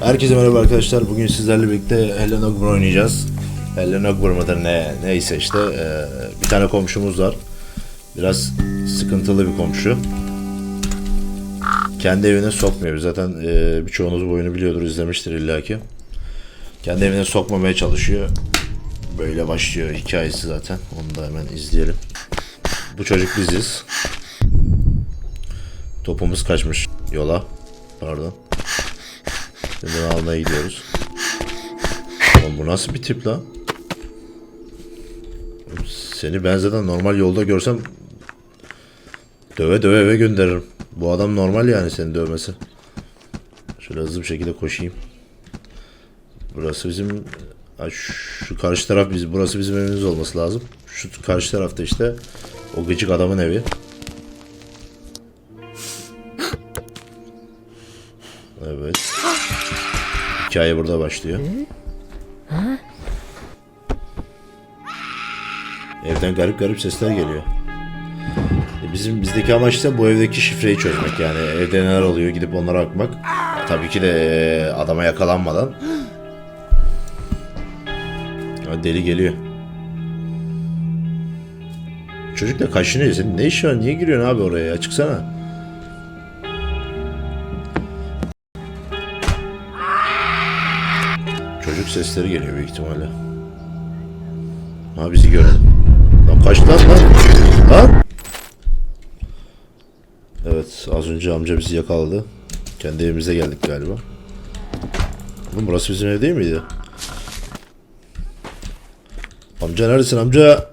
Herkese merhaba arkadaşlar. Bugün sizlerle birlikte Helen Ogbur oynayacağız. Helen Ogbur mıdır ne neyse işte eee, bir tane komşumuz var. Biraz sıkıntılı bir komşu. Kendi evine sokmuyor. Zaten eee birçoğunuz bu oyunu biliyordur, izlemiştir illaki. Kendi evine sokmamaya çalışıyor. Böyle başlıyor hikayesi zaten. Onu da hemen izleyelim. Bu çocuk biziz. Topumuz kaçmış yola. Pardon. Şimdi bunu almaya gidiyoruz. Oğlum bu nasıl bir tip lan? Seni ben zaten normal yolda görsem döve döve eve gönderirim. Bu adam normal yani seni dövmesi. Şöyle hızlı bir şekilde koşayım. Burası bizim Ha, şu karşı taraf biz burası bizim evimiz olması lazım. Şu karşı tarafta işte o gıcık adamın evi. Hikaye burada başlıyor. Evden garip garip sesler geliyor. E, Bizim bizdeki amaç ise bu evdeki şifreyi çözmek yani evde neler oluyor gidip onlara bakmak. Tabii ki de e, adama yakalanmadan. Deli geliyor. Çocuk da kaşınıyor. Senin ne işin var? Niye giriyorsun abi oraya ya? Çıksana. Sesleri geliyor büyük ihtimalle. Ha bizi gördü. Lan kaç lan lan? Lan! Evet az önce amca bizi yakaladı. Kendi evimize geldik galiba. Oğlum burası bizim ev değil miydi? Amca neredesin amca?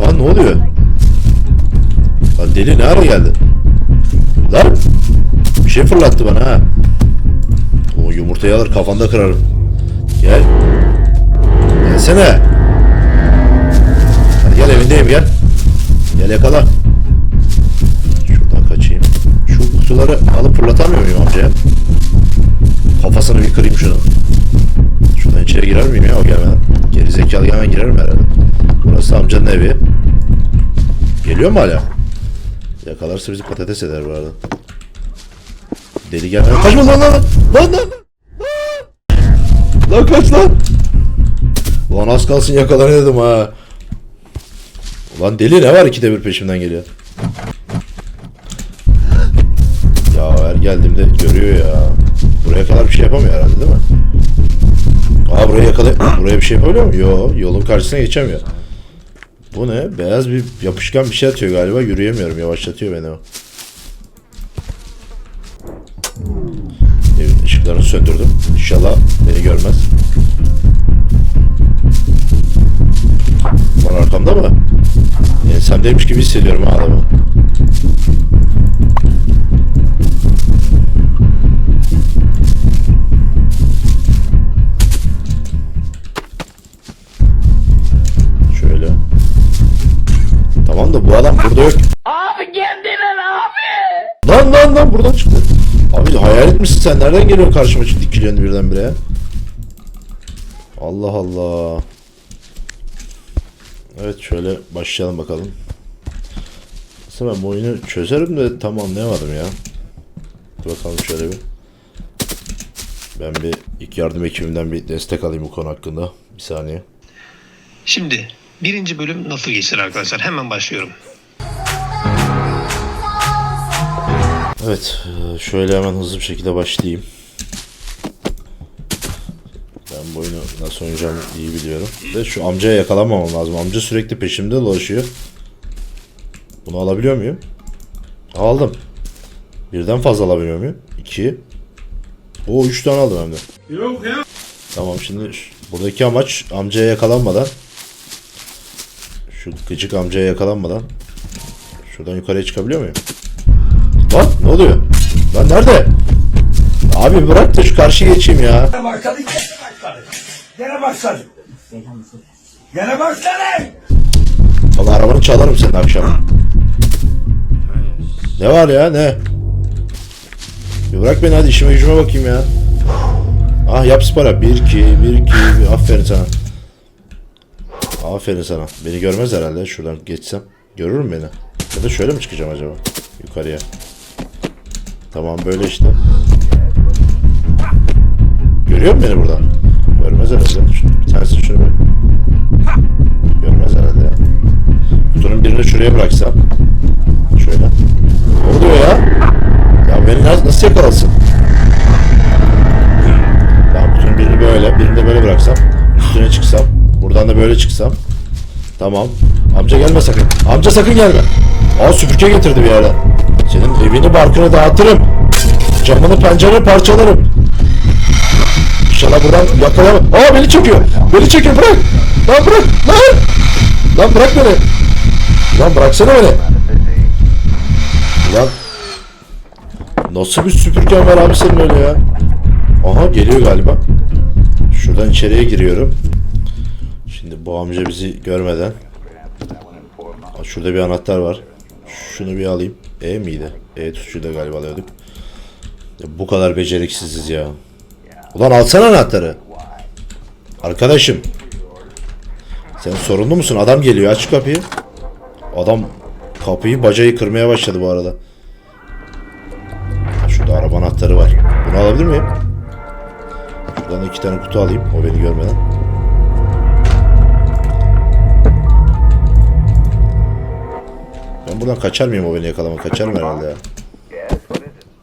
Lan ne oluyor? Lan deli ne ara geldi? Lan! Bir şey fırlattı bana ha. O yumurtayı alır kafanda kırarım. Gel. Gelsene. Hadi gel evindeyim gel. Gel yakala. Şuradan kaçayım. Şu kutuları alıp fırlatamıyor muyum amcaya? Kafasını bir kırayım şunu. Şuradan içeri girer miyim ya o gelmeden? Geri zekalı gelmeden girerim herhalde. Burası amcanın evi. Geliyor mu hala? Yakalarsa bizi patates eder bu arada. Deli gelmeden... Kaçma lan lan! Lan lan! Lan, lan kaç lan! Ulan az kalsın yakalanıyordum ha. Ulan deli ne var ikide bir peşimden geliyor. Ya her geldiğimde görüyor ya. Buraya kadar bir şey yapamıyor herhalde değil mi? Aa buraya yakala buraya bir şey yapabiliyor mu? Yo yolun karşısına geçemiyor. Bu ne? Beyaz bir yapışkan bir şey atıyor galiba. Yürüyemiyorum. Yavaşlatıyor beni o. Evin ışıklarını söndürdüm. İnşallah beni görmez. Var arkamda mı? Ensemdeymiş gibi hissediyorum ha adamı. Şöyle. Tamam da bu adam burada yok. Abi kendine ne abi? Lan lan lan buradan çıktı. Abi hayal etmişsin sen nereden geliyorsun karşıma dikiliyorsun birdenbire ya. Allah Allah. Evet şöyle başlayalım bakalım. Aslında ben bu oyunu çözerim de tam anlayamadım ya. Dur bakalım şöyle bir. Ben bir ilk yardım ekibimden bir destek alayım bu konu hakkında. Bir saniye. Şimdi birinci bölüm nasıl geçer arkadaşlar? Hemen başlıyorum. Evet, e, şöyle hemen hızlı bir şekilde başlayayım. Bu oyunu nasıl oynayacağımı iyi biliyorum. Ve şu amcaya yakalanmamam lazım. Amca sürekli peşimde dolaşıyor. Bunu alabiliyor muyum? Aldım. Birden fazla alabiliyor muyum? İki. O üç tane aldım hem de. Yok ya. Tamam şimdi buradaki amaç amcaya yakalanmadan şu gıcık amcaya yakalanmadan şuradan yukarıya çıkabiliyor muyum? Lan ne oluyor? Lan nerede? Abi bırak da şu karşıya geçeyim ya. Gene başladı, gene başladı. Gene başladı. Valla arabanı çalarım senin akşam. Ne var ya ne? Bir bırak beni hadi işime gücüme bakayım ya. Ah yap spora. 1 2 1 2 aferin sana. Aferin sana. Beni görmez herhalde şuradan geçsem. Görür mü beni? Ya da şöyle mi çıkacağım acaba? Yukarıya. Tamam böyle işte. Görüyor mu beni buradan? Görmez herhalde. Şu- Bir tanesi şunu bir... Görmez herhalde. Kutunun birini şuraya bıraksam. Şöyle. Ne oluyor ya? Ya beni nasıl, nasıl yakalasın? Tamam kutunun birini böyle, birini de böyle bıraksam. Üstüne çıksam. Buradan da böyle çıksam. Tamam. Amca gelme sakın. Amca sakın gelme. Aa süpürge getirdi bir yerden. Senin evini barkını dağıtırım. Camını pencereni parçalarım. İnşallah buradan yakalayamam. Aa beni çekiyor. Beni çekiyor bırak. Lan bırak. Lan. Lan bırak beni. Lan bıraksana beni. Lan. Nasıl bir süpürgen var abi senin öyle ya? Aha geliyor galiba. Şuradan içeriye giriyorum. Şimdi bu amca bizi görmeden. Aa, Şurada bir anahtar var. Şunu bir alayım. E miydi? E tuşuyla galiba alıyorduk. Ya bu kadar beceriksiziz ya. Ulan alsana anahtarı. Arkadaşım. Sen sorunlu musun? Adam geliyor aç kapıyı. Adam kapıyı bacayı kırmaya başladı bu arada. Şurada araba anahtarı var. Bunu alabilir miyim? Şuradan da iki tane kutu alayım. O beni görmeden. Ben buradan kaçar mıyım o beni yakalama? Kaçarım herhalde ya.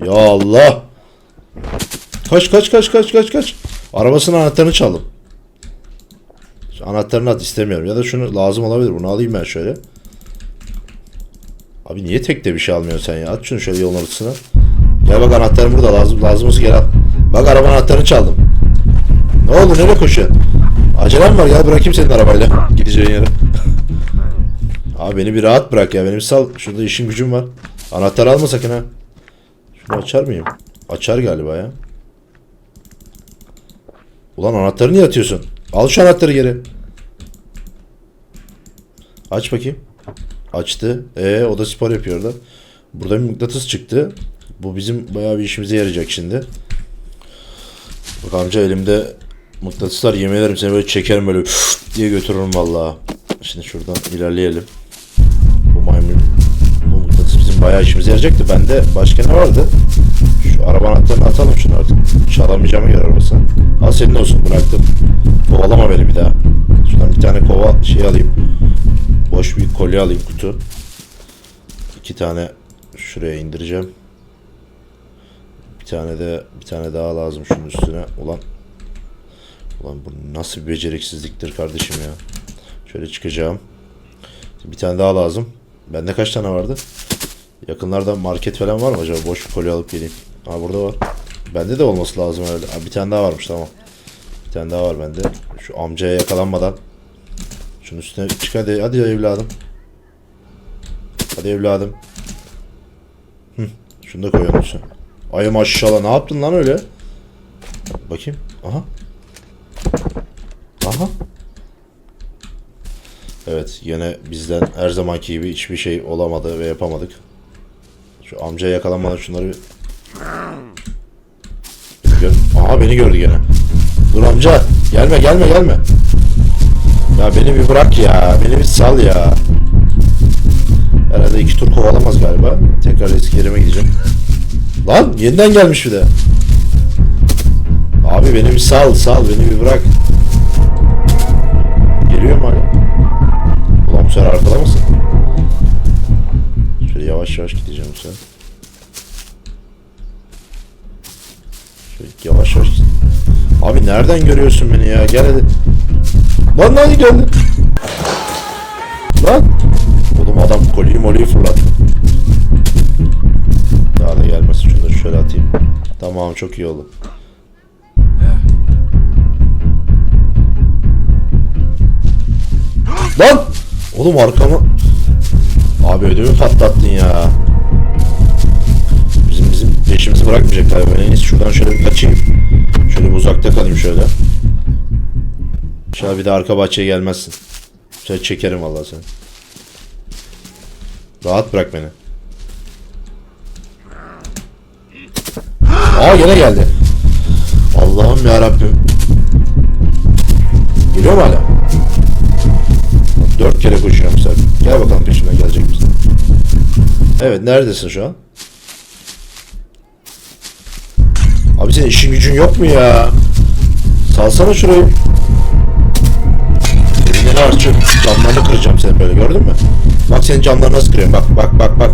Ya Allah! Kaç kaç kaç kaç kaç kaç. Arabasının anahtarını çaldım. Şu anahtarını at istemiyorum. Ya da şunu lazım olabilir. Bunu alayım ben şöyle. Abi niye tekte bir şey almıyorsun sen ya? At şunu şöyle yolun ortasına. Gel bak anahtarım burada. Lazım lazımız gel al. Bak araba anahtarını çaldım. Ne oldu? Nereye koşuyorsun? Acelem var. Gel bırakayım senin arabayla. Gideceğin yere. Abi beni bir rahat bırak ya. Benim bir sal. Şurada işim gücüm var. Anahtar alma sakın ha. Şunu açar mıyım? Açar galiba ya. Ulan anahtarı niye atıyorsun? Al şu anahtarı geri. Aç bakayım. Açtı. E o da spor yapıyor da. Burada bir mıknatıs çıktı. Bu bizim bayağı bir işimize yarayacak şimdi. Bak amca elimde mıknatıslar yemin ederim seni böyle çekerim böyle diye götürürüm vallahi. Şimdi şuradan ilerleyelim. Bu maymun bu mıknatıs bizim bayağı işimize yarayacaktı. Bende başka ne vardı? Şu araba anahtarını atalım şunu artık. Çalamayacağıma göre arabası. Al senin olsun bıraktım. Kovalama beni bir daha. Şuradan bir tane kova şey alayım. Boş bir kolye alayım kutu. İki tane şuraya indireceğim. Bir tane de bir tane daha lazım şunun üstüne. Ulan Ulan bu nasıl bir beceriksizliktir kardeşim ya. Şöyle çıkacağım. Bir tane daha lazım. Bende kaç tane vardı? Yakınlarda market falan var mı acaba? Boş bir kolye alıp geleyim. Ha burada var. Bende de olması lazım herhalde. Ha, bir tane daha varmış tamam. Bir tane daha var bende. Şu amcaya yakalanmadan. Şunun üstüne çık hadi. Hadi evladım. Hadi evladım. Hı, şunu da koy onun üstüne. Ay maşallah ne yaptın lan öyle? Bakayım. Aha. Aha. Evet yine bizden her zamanki gibi hiçbir şey olamadı ve yapamadık. Şu amcaya yakalanmadan şunları bir... Gör... Aha beni gördü gene. Dur amca gelme gelme gelme. Ya beni bir bırak ya. Beni bir sal ya. Herhalde iki tur kovalamaz galiba. Tekrar eski yerime gideceğim. Lan yeniden gelmiş bir de. Abi beni bir sal sal beni bir bırak. Geliyor mu hala? Ulan bu sefer arkalamasın. Şöyle yavaş yavaş gideceğim yavaş yavaş. Abi nereden görüyorsun beni ya? Gel hadi. Lan lan geldi. Lan. Oğlum adam kolyeyi molyeyi fırlattı. Daha da gelmesin şunu da şöyle atayım. Tamam çok iyi oldu. Lan! Oğlum arkamı... Abi ödümü patlattın ya. Peşimizi bırakmayacak galiba. Ben en iyisi şuradan şöyle bir kaçayım. Şöyle bir uzakta kalayım şöyle. İnşallah bir de arka bahçeye gelmezsin. Şöyle çekerim vallahi seni. Rahat bırak beni. Aa yine geldi. Allah'ım ya Rabbim. Geliyor mu hala? Dört kere koşuyorum sen. Gel bakalım peşimden gelecek misin? Evet neredesin şu an? Abi senin işin gücün yok mu ya? Salsana şurayı. Elinde ne var? Şu camlarını kıracağım seni böyle gördün mü? Bak senin camlarını nasıl kırıyorum. Bak bak bak bak.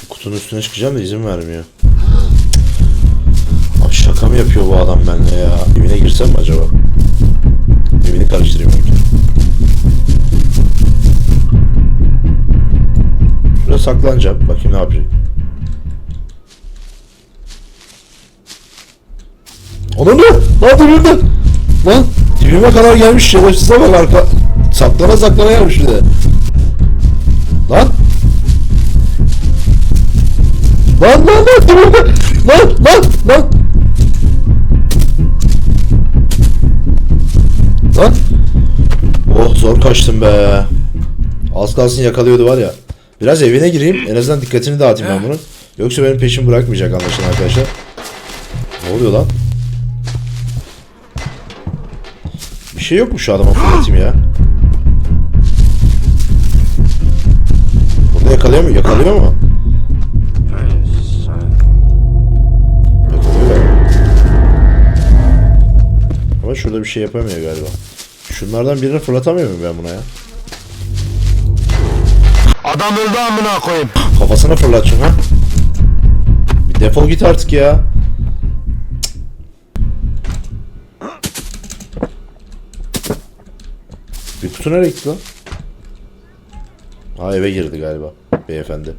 Şu kutunun üstüne çıkacağım da izin vermiyor. Abi şaka mı yapıyor bu adam benimle ya? Evine girsem mi acaba? Evini karıştırayım önce. Şuraya saklanacağım. Bakayım ne yapacak. Ananı! Lan dibimde! Lan dibime kadar gelmiş şerefsize bak arka. Saklana saklana gelmiş bir de. Lan! Lan lan lan dibimde! Lan lan lan! Lan! Oh zor kaçtım be. Az kalsın yakalıyordu var ya. Biraz evine gireyim. En azından dikkatini dağıtayım ben bunun. Yoksa benim peşimi bırakmayacak anlaşılan arkadaşlar. Ne oluyor lan? Bir şey yok mu şu adama fırlatayım ya? Burada yakalıyor mu? Yakalıyor mu? Yakalıyor. Ama şurada bir şey yapamıyor galiba. Şunlardan birini fırlatamıyor muyum ben buna ya? Adam öldü amına koyayım. Kafasına fırlat şunu ha. Bir defol git artık ya. Bir kutu nereye gitti lan? Ha eve girdi galiba beyefendi.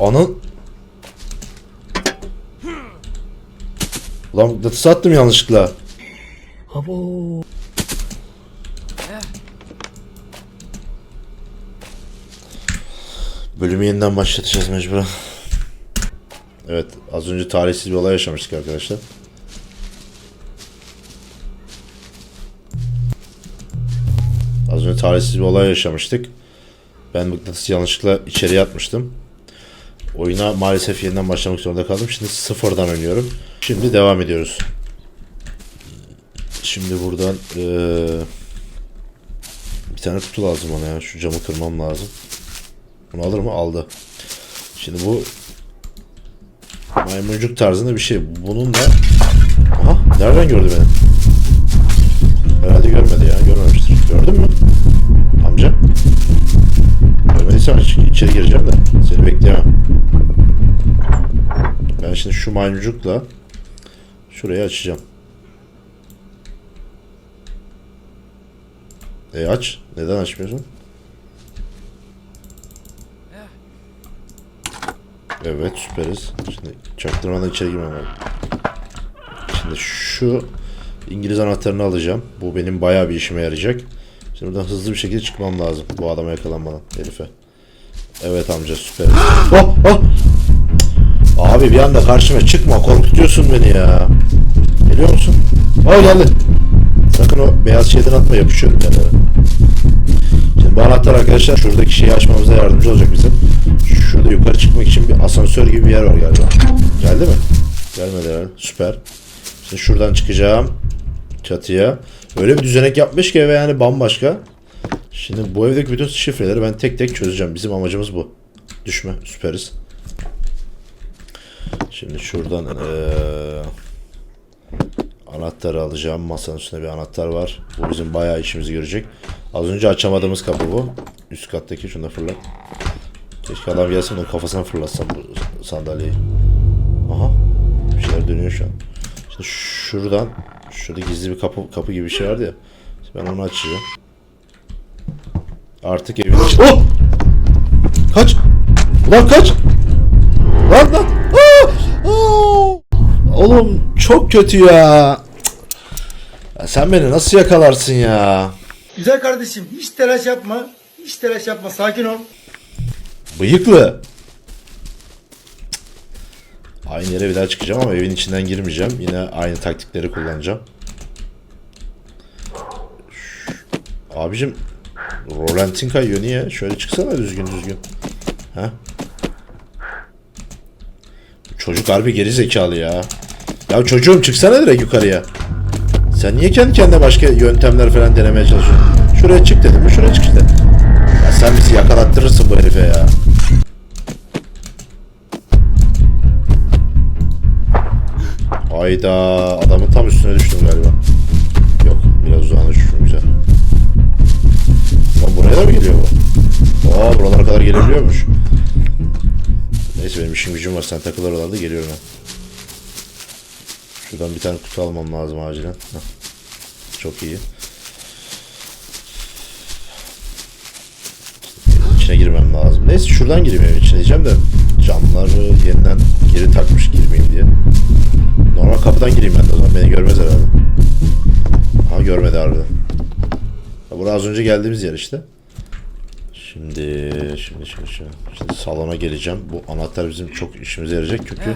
Anın... Ulan nasıl attım yanlışlıkla? Bölümü yeniden başlatacağız mecburen. Evet, az önce talihsiz bir olay yaşamıştık arkadaşlar. Az önce talihsiz bir olay yaşamıştık. Ben mıknatısı yanlışlıkla içeriye atmıştım. Oyuna maalesef yeniden başlamak zorunda kaldım. Şimdi sıfırdan oynuyorum. Şimdi devam ediyoruz. Şimdi buradan eee, bir tane kutu lazım bana ya. Şu camı kırmam lazım. Bunu alır mı? Aldı. Şimdi bu maymuncuk tarzında bir şey. Bunun da Aha nereden gördü beni? Herhalde görmedi ya. Görmemiştir. Gördün mü? Amca. Görmediysen içeri gireceğim de. Seni bekleyemem. Ben şimdi şu maymuncukla şurayı açacağım. E aç. Neden açmıyorsun? Evet süperiz. Şimdi çaktırmadan içeri girmem lazım. Şimdi şu İngiliz anahtarını alacağım. Bu benim bayağı bir işime yarayacak. Şimdi buradan hızlı bir şekilde çıkmam lazım. Bu adama yakalanmadan. Herife. Evet amca süperiz. Oh, oh. Abi bir anda karşıma çıkma. Korkutuyorsun beni ya. Geliyor musun? Oh geldi. Sakın o beyaz şeyden atma yapışıyorum yerlere. Bu anahtar arkadaşlar şuradaki şeyi açmamıza yardımcı olacak bize. Şurada yukarı çıkmak için bir asansör gibi bir yer var galiba. Geldi mi? Gelmedi herhalde. Süper. Şimdi şuradan çıkacağım. Çatıya. Öyle bir düzenek yapmış ki eve yani bambaşka. Şimdi bu evdeki bütün şifreleri ben tek tek çözeceğim. Bizim amacımız bu. Düşme. Süperiz. Şimdi şuradan eee Anahtarı alacağım. Masanın üstünde bir anahtar var. Bu bizim bayağı işimizi görecek. Az önce açamadığımız kapı bu. Üst kattaki şunu da fırlat. Keşke adam gelsin de kafasına fırlatsam bu sandalyeyi. Aha. Bir şeyler dönüyor şu an. Şimdi şuradan şurada gizli bir kapı kapı gibi bir şey vardı ya. Şimdi ben onu açacağım. Artık evin içi... Oh! Kaç! Ulan kaç! Lan lan! Oğlum çok kötü ya. ya. Sen beni nasıl yakalarsın ya? Güzel kardeşim hiç telaş yapma. Hiç telaş yapma sakin ol. Bıyıklı. Aynı yere bir daha çıkacağım ama evin içinden girmeyeceğim. Yine aynı taktikleri kullanacağım. Abicim Rolantin kayıyor niye? Şöyle çıksana düzgün düzgün. Ha? Çocuk harbi geri zekalı ya. Ya çocuğum çıksana direkt yukarıya. Sen niye kendi kendine başka yöntemler falan denemeye çalışıyorsun? Şuraya çık dedim mi? Şuraya çık işte. Ya sen bizi yakalattırırsın bu herife ya. Hayda adamın tam üstüne düştüm galiba. Yok biraz uzağına düştüm güzel. Lan buraya da mı geliyor bu? Aa buralara kadar gelebiliyormuş. Neyse benim işim gücüm var sen takıl oralarda geliyorum ben. Şuradan bir tane kutu almam lazım acilen. Heh. Çok iyi. İçine girmem lazım. Neyse şuradan gireyim evin içine diyeceğim de camları yeniden geri takmış girmeyeyim diye. Normal kapıdan gireyim ben de o zaman beni görmez herhalde. Aha görmedi harbiden. Burası az önce geldiğimiz yer işte. Şimdi, şimdi, şimdi, şimdi, şimdi salona geleceğim. Bu anahtar bizim çok işimize yarayacak çünkü...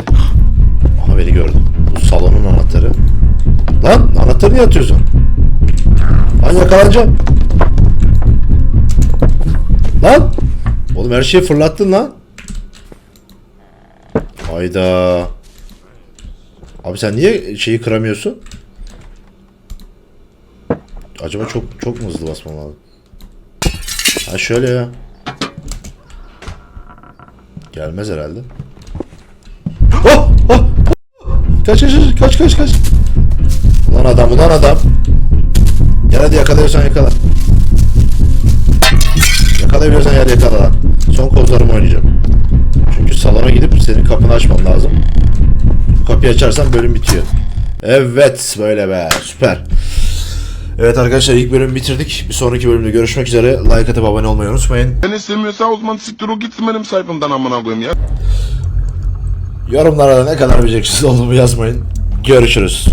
Aha beni gördü. Salonun anahtarı. Lan anahtarı niye atıyorsun? Lan yakalanacağım. Lan! Oğlum her şeyi fırlattın lan. Hayda. Abi sen niye şeyi kıramıyorsun? Acaba çok çok mu hızlı basmam lazım? Ha şöyle ya. Gelmez herhalde. Kaç kaç kaç kaç kaç. Ulan adam ulan adam. Gel hadi yakalıyorsan yakala. Yakalayabiliyorsan yer yakala lan. Son kozlarımı oynayacağım. Çünkü salona gidip senin kapını açmam lazım. Kapıyı açarsan bölüm bitiyor. Evet böyle be süper. Evet arkadaşlar ilk bölümü bitirdik. Bir sonraki bölümde görüşmek üzere. Like atıp abone olmayı unutmayın. Beni sevmiyorsa o zaman siktir o gitsin benim sayfamdan amına koyayım ya. Yorumlara da ne kadar bileceksiniz olduğumu yazmayın. Görüşürüz.